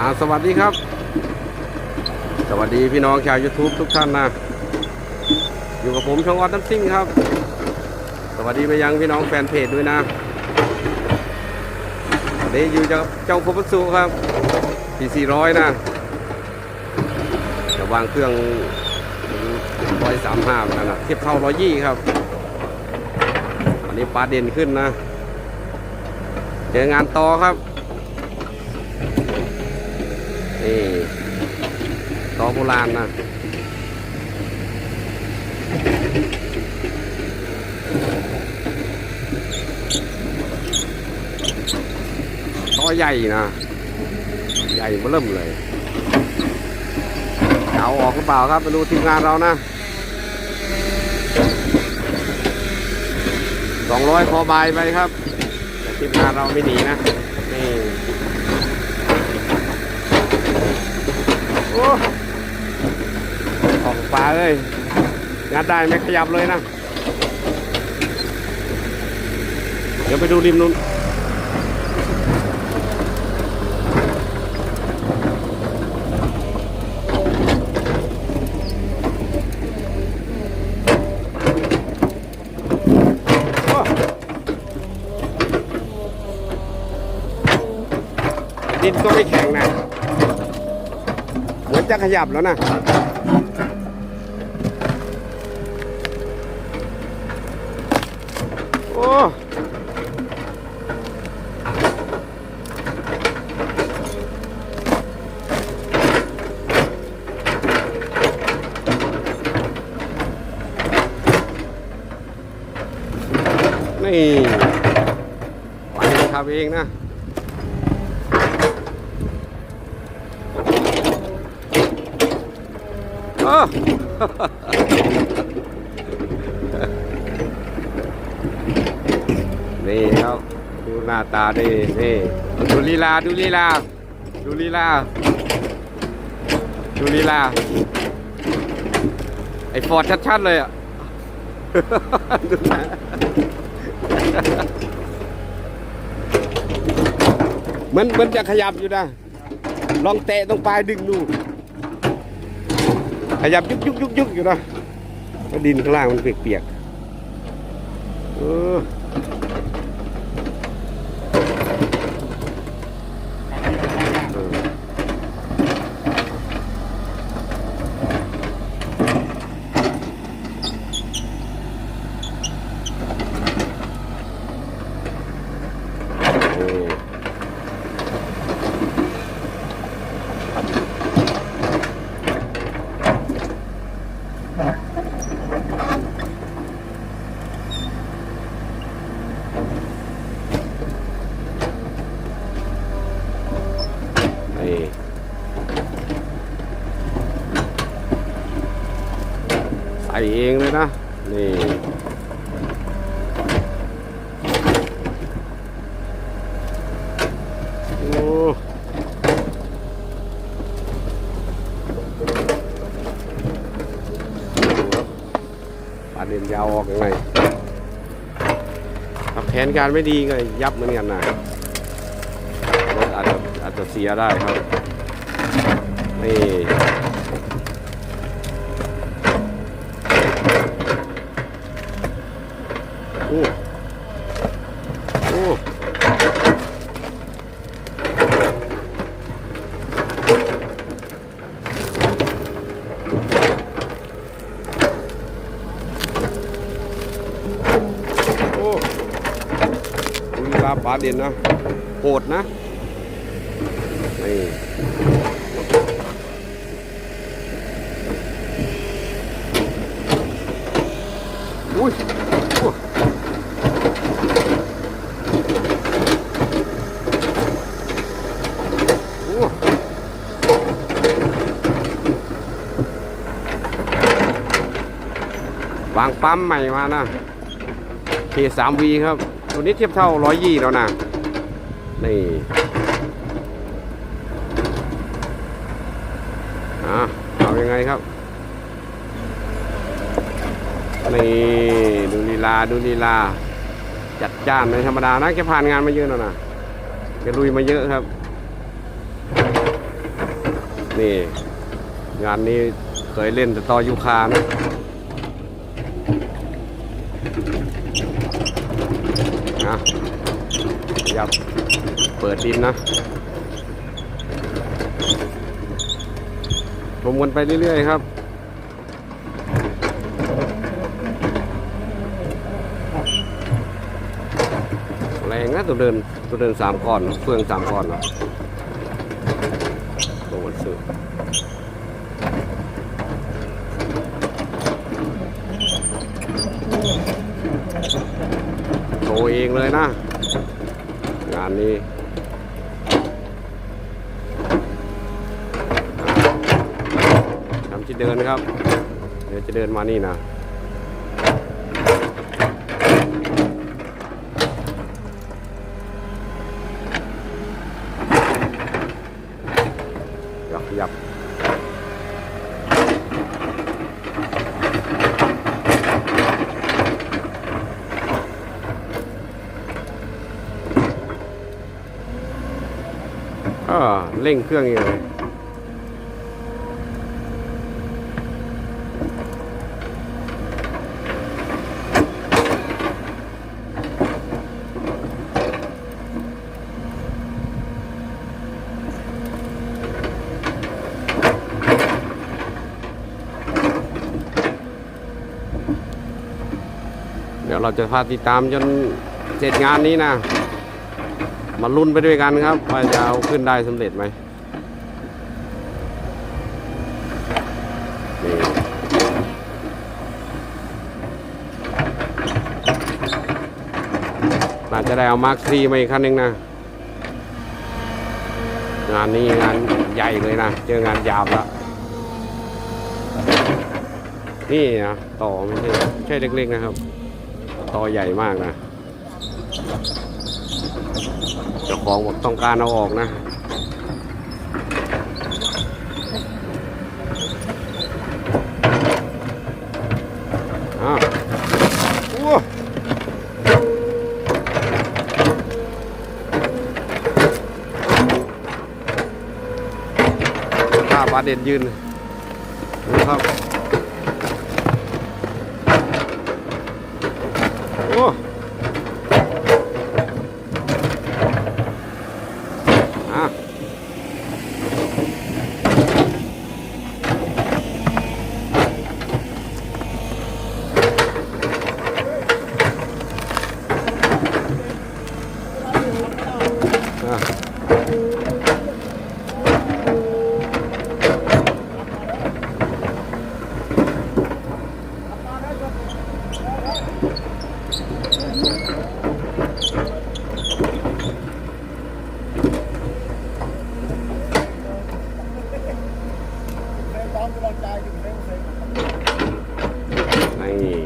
อ่าสวัสดีครับ สวัสดีพี่น้องชาว YouTube ทุกท่านนะ อยู่กับผมช่องออดน้ำซิ่งครับ สวัสดีไปยังพี่น้องแฟนเพจด้วยนะวันนี้อยู่กับเจ้าคมสุครับปี400 นะ จะวางเครื่องร้อยสามห้านั่นนะเทียบเท่าร้อยยี่ครับวันนี้ปลาเด่นขึ้นนะ เจองานต่อครับ นี่ต่อโบราณนะต่อใหญ่นะ ใหญ่เริ่มเลยเอาออกหรือเปล่าครับมาดูทีมงานเรานะสองร้อยพอบายไปครับ แต่ทีมงานเราไม่หนีนะ นี่โอ้ ออกปลาเลยงัดได้ไม่ขยับเลยนะ เดี๋ยวไปดูริมนู้นดินก็ไม่แข็งนะ เหมือนจะขยับแล้วนะ โอ้นี่ไปครับเองนะเออ นี่ครับดู หน้าตาดินี่ดูลีลาดูลีลาดูลีลาดูลีลาไอ้ฟอร์ดชัดๆเลยอะดูนะเหมือนเหมือนจะขยับอยู่นะ ลองเตะตรงปลายดึงดู ขยับยุกยุกยุกยุกอยู่นะดินข้างล่างมันเปียกๆเออ เองเลยนะ นี่โอ้ปลาเด่นยาวออกยังไงแผนการไม่ดีก็ยับเหมือนกันนะรถอาจจะอาจจะเสียได้ครับ นี่ โอ้โอ้โอ้ดูลีลาปลาเด่นนะโหดนะ นี่ อุ้ยโอ้โอ้วางปั๊มใหม่มานะ K3V ครับ ตัวนี้เทียบเท่าร้อยยี่แล้วนะ นี่อะเอายังไงครับ นี่ดูลีลาดูลีลา จัดจ้านในธรรมดานะแกผ่านงานมาเยอะแล้วนะแกลุยมาเยอะครับ นี่ งานนี้เคยเล่นแต่ต่อยูคานะยับ เปิดดินนะชมกันไปเรื่อยๆครับแรงนะตัวเดินตัวเดินสามก้อนเฟืองสามก้อนเนะตัวมันสุดโชว์เองเลยนะ งานนี้ ทำที่เดินครับ เดี๋ยวจะเดินมานี่นะยับยับอ่าเร่งเครื่องอยู่เลย เราจะพาติดตามจนเสร็จงานนี้นะ มาลุ้นไปด้วยกันครับว่าจะเอาขึ้นได้สำเร็จไหมน่าจะได้เอามาร์คทรีมาอีกคันหนึ่งนะ งานนี้งานใหญ่เลยนะ เจองานยาวแล้วนี่นะต่อไม่ใช่ใช่เล็กๆนะครับ ตอใหญ่มากนะเจ้าของบอกต้องการเอาออกนะอ้าวโอ้ข้าบาเด่นยืนดูครับ โอ้อะอะนี่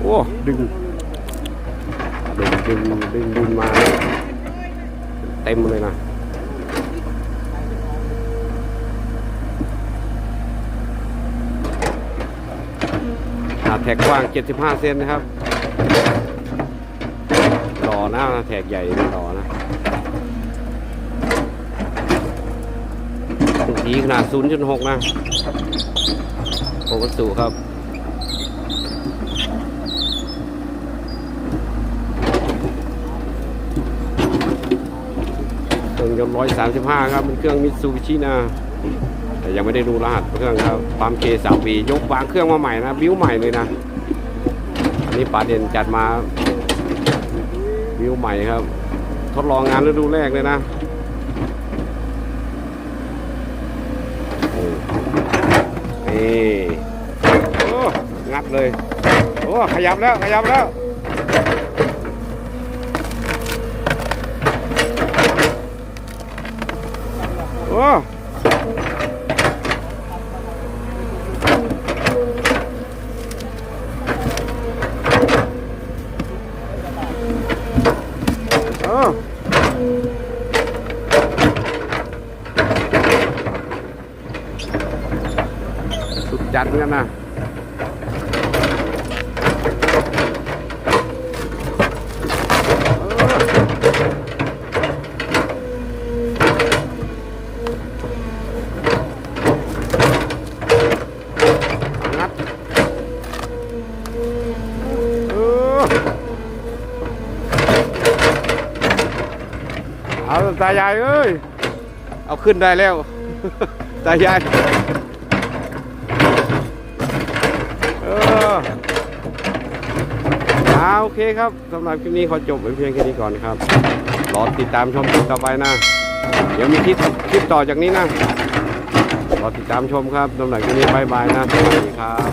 โอ้ ดึง ดึงดึงดึงดินมา เต็มเลยนะหาแท็กกว้าง 75 เซนนะครับรอนะแท็กใหญ่นี่อนะ สีขนาด 0.6 นะโอวัสุครับเครื่องยนต์135 ครับ เป็นเครื่องมิตซูบิชินะแต่ยังไม่ได้ดูรหัสเครื่องครับปั๊มเคสามปียกวางเครื่องมาใหม่นะ บิ้วใหม่เลยนะ อันนี้ป๋าเด่นจัดมาวิวใหม่ครับ ทดลองงานฤดูแรกเลยนะโอ้นี่โอ้งัด เลย โอ้ขยับแล้วขยับแล้วโอ้โอ้สุดจัดเหมือนกันนะ ตายายเอ้ย เอาขึ้นได้แล้ว ตายายเออเอาโอเคครับสำหรับคลิปนี้ขอจบไว้เพียงแค่นี้ก่อนครับ รอติดตามชมคลิปต่อไปนะ เดี๋ยวมีคลิปคลิปต่อจากนี้นะ รอติดตามชมครับสำหรับคลิปนี้บายบายนะสวัสดีครับ